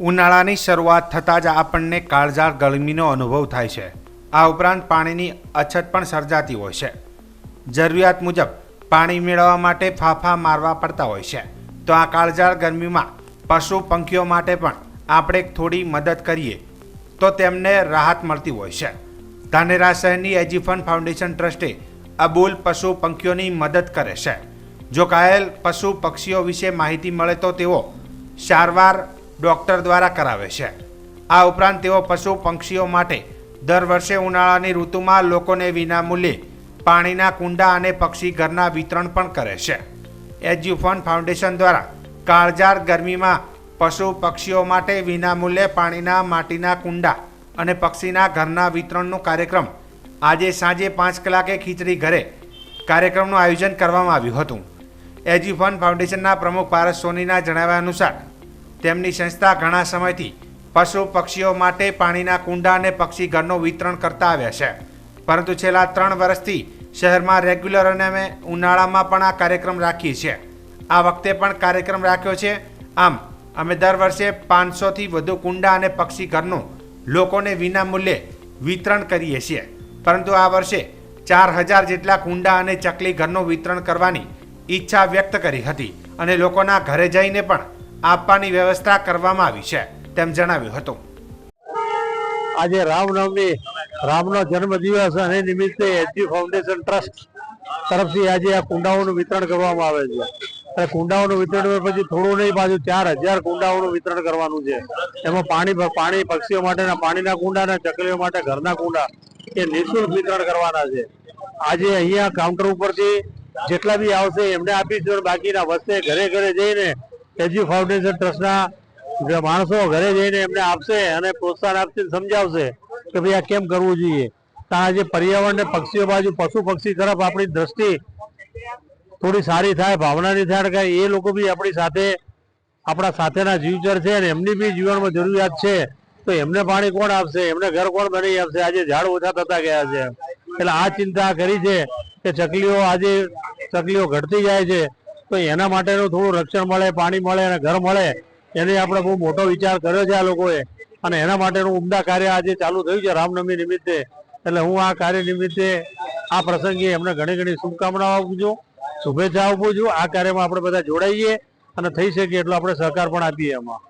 ઉનાળાની શરૂઆત થતાં જ આપણને કાળઝાળ ગરમીનો અનુભવ થાય છે. આ ઉપરાંત પાણીની અછત પણ સર્જાતી હોય છે. જરૂરિયાત મુજબ પાણી મેળવવા માટે ફાફા મારવા પડતા હોય છે. તો આ કાળઝાળ ગરમીમાં પશુ પંખીઓ માટે પણ આપણે થોડી મદદ કરીએ. તો તેમને રાહત મળતી હોય છે. ધાનેરા શહેરની એજીફન ફાઉન્ડેશન ટ્રસ્ટે અબૂલ પશુ પંખીઓની મદદ કરે છે. જો ઘાયલ પશુ પક્ષીઓ વિશે માહિતી મળે તો તેઓ સારવાર ડૉક્ટર દ્વારા કરાવે છે. આ ઉપરાંત તેઓ પશુ પંક્ષીઓ માટે દર વર્ષે ઉનાળાની ઋતુમાં લોકોને વિનામૂલ્યે પાણીના કુંડા અને પક્ષી ઘરના વિતરણ પણ કરે છે. એજ્યુફન ફાઉન્ડેશન દ્વારા કાળજાર ગરમીમાં પશુ પક્ષીઓ માટે વિનામૂલ્યે પાણીના માટીના કુંડા અને પક્ષીના ઘરના વિતરણનો કાર્યક્રમ આજે સાંજે પાંચ કલાકે ખીચડી ઘરે કાર્યક્રમનું આયોજન કરવામાં આવ્યું હતું. એજ્યુફન ફાઉન્ડેશનના પ્રમુખ પારસ સોનીના જણાવ્યા અનુસાર તેમની સંસ્થા ઘણા સમયથી પશુ પક્ષીઓ માટે પાણીના કુંડા અને પક્ષી ઘરનું વિતરણ કરતા આવ્યા છે. પરંતુ છેલ્લા ત્રણ વર્ષથી શહેરમાં રેગ્યુલર અને અમે ઉનાળામાં પણ આ કાર્યક્રમ રાખીએ છીએ. આ વખતે પણ કાર્યક્રમ રાખ્યો છે. આમ, અમે દર વર્ષે પાંચસોથી વધુ કુંડા અને પક્ષી ઘરનું લોકોને વિનામૂલ્યે વિતરણ કરીએ છીએ. પરંતુ આ વર્ષે ચાર હજાર જેટલા કુંડા અને ચકલી ઘરનું વિતરણ કરવાની ઈચ્છા વ્યક્ત કરી હતી અને લોકોના ઘરે જઈને પણ આપવાની વ્યવસ્થા કરવામાં આવી છે, તેમ જણાવ્યું હતું. આજે રામનવમી રામનો જન્મદિવસ અને નિમિત્તે એચયુ ફાઉન્ડેશન ટ્રસ્ટ તરફથી આજે આ કુંડાઓનું વિતરણ કરવામાં આવે છે. અને કુંડાઓનું વિતરણ પછી થોડું નહીં, પાછું ચાર હજાર કુંડાઓનું વિતરણ કરવાનું છે. એમાં પાણી પાણી પક્ષીઓ માટેના, પાણીના કુંડા અને ચકલીઓ માટે ઘરના કુંડા, એ નિઃશુલ્ક વિતરણ કરવાના છે. આજે અહીંયા કાઉન્ટર ઉપરથી જેટલા બી આવશે એમને આપીશું બાકીના વસ્તે ઘરે ઘરે જઈને એચજી ફાઉન્ડેશન ટ્રસ્ટના માણસો ઘરે જઈને એમને આપશે અને પ્રોત્સાહન આપશે, સમજાવશે કે ભાઈ આ કેમ કરવું જોઈએ. ત્યાં આજે પર્યાવરણ ને પક્ષીઓ બાજુ, પશુ પક્ષી તરફ આપણી દ્રષ્ટિ થોડી સારી થાય, ભાવનાની થાય, કે એ લોકો બી આપણી સાથે, આપણા સાથેના જીવચર છે અને એમની બી જીવનમાં જરૂરિયાત છે. તો એમને પાણી કોણ આપશે? એમને ઘર કોણ બનાવી આપશે? આજે ઝાડ ઓછા થતા ગયા છે. એટલે આ ચિંતા કરી છે કે ચકલીઓ આજે, ચકલીઓ ઘટતી જાય છે. તો એના માટેનું થોડું રક્ષણ મળે, પાણી મળે અને ઘર મળે, એને આપણે બહુ મોટો વિચાર કર્યો છે આ લોકોએ. અને એના માટેનું ઉમદા કાર્ય આજે ચાલુ થયું છે રામનવમી નિમિત્તે. એટલે હું આ કાર્ય નિમિત્તે આ પ્રસંગે એમને ઘણી ઘણી શુભકામનાઓ આપું છું શુભેચ્છા આપું છું. આ કાર્યમાં આપણે બધા જોડાઈએ અને થઈ શકે એટલો આપણે સહકાર પણ આપીએ એમાં.